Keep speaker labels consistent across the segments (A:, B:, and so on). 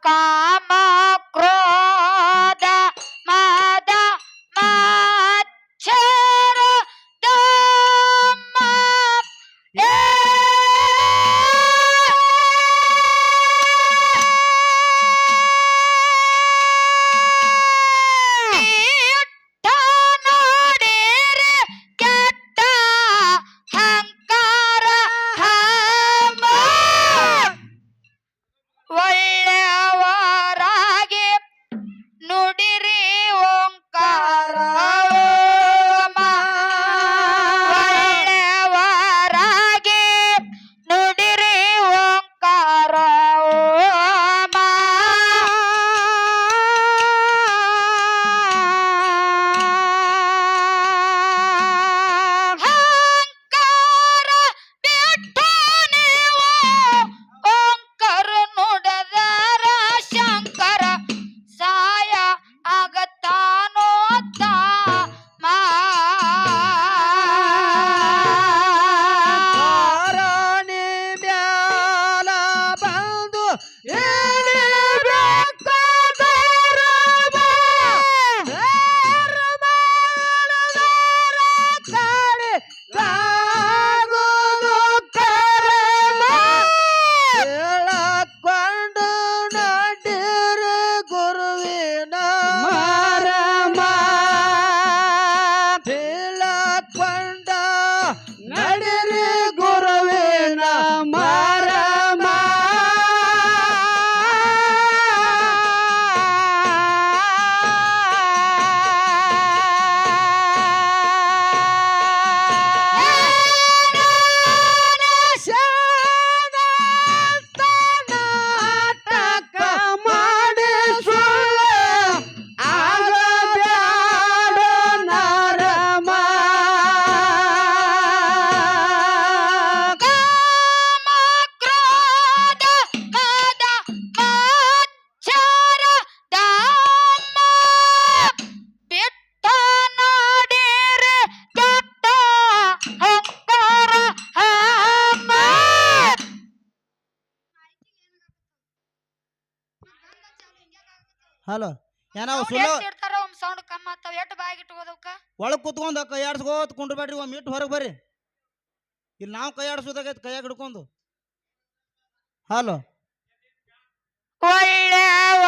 A: か
B: hello ಏನೋ ಸುಳ್ಳು
A: ಇರ್ತಾರ ಒಮ್ ಸೌಂಡ್ ಕಮ್ಮ ಆಗ್ತಾವ. ಎಟ್ ಬಾಯಿಗೆ ಇಟ್ಕೋದವ್ಕ?
B: ಒಳಗೆ ಕುತ್ಕೊಂಡು ಕೈ ಕುಂಡ್ಬೇಡ್ರಿ ಒಮ್ಮೆ ಇಟ್ಟು ಹೊರಗೆ ಬರ್ರಿ. ಇಲ್ಲಿ ನಾವು ಕೈ ಆಡಿಸೋದಾಗೈತೆ ಕೈಯಾಗ ಹಿಡ್ಕೊಂಡು. ಹಲೋ.
A: ಒಳ್ಳೆಯವ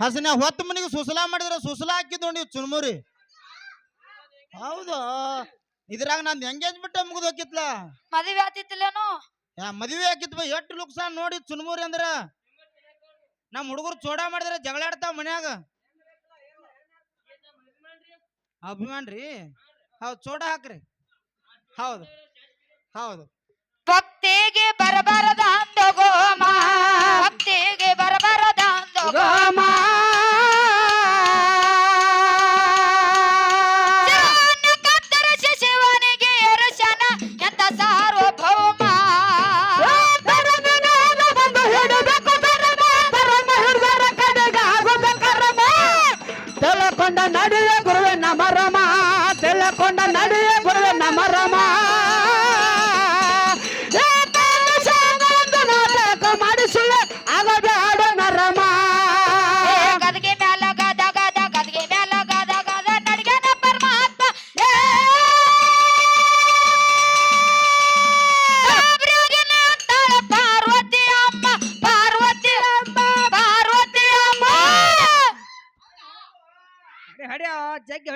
B: ಹಸನ ಹೊತ್ತ ಮನಿಗೆ ಸುಸಲಾ ಮಾಡಿದ್ರೆ ಸುಸಲಾ ಹಾಕಿದ್ ನೋಡಿ ಚುನ್ಮುರಿ ಹೌದು? ಇದ್ರಾಗ ನಂದು ಎಂಗೇಜ್ ಮುಗಿದು ಹೋಗಿತ್ಲ
A: ಮದುವೆ ಆತಿತ್ತಿಲ್ಲೇನು
B: ಯಾ ಮದುವೆ ಹಾಕಿತ್ವ ಎಷ್ಟು ಲುಕ್ಸಾನ್ ನೋಡಿ ಚುನ್ಮುರಿ ಅಂದ್ರ. ನಮ್ಮ ಹುಡುಗರು ಚೋಡ ಮಾಡಿದ್ರೆ ಜಗಳಾಡ್ತಾವ ಮನ್ಯಾಗ. ಅಭಿಮಾನ್ ರೀ ಹೌದು ಚೋಡ ಹಾಕ್ರಿ. ಹೌದು ಹೌದು.
A: ಭಕ್ತಿಗೆ ಬರಬಾರದ ಅಂದೋಗೋಮ ಭಕ್ತಿಗೆ ಬರಬಾರದ আমার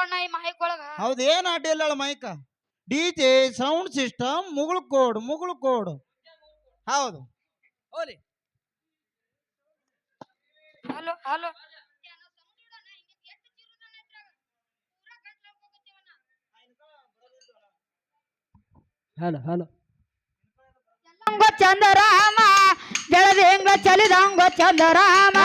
A: ಅಣ್ಣ ಈ ಮೈಕ್
B: ಒಳಗ? ಏನ್ ಆಟ ಇಲ್ಲ ಮೈಕ ಡಿಜೆ ಸೌಂಡ್ ಸಿಸ್ಟಮ್ ಮುಗುಳು ಕೋಡ್ ಮುಗುಳು ಕೋಡ್. ಹೌದು.
A: ಹೋಲಿ. Hello
C: hello. Hello
A: hello. ಚಂದರಾಮ ಬೆಳೆದ ಹೆಂಗ ಚಲಿದಂಗ ಚಂದರಾಮ.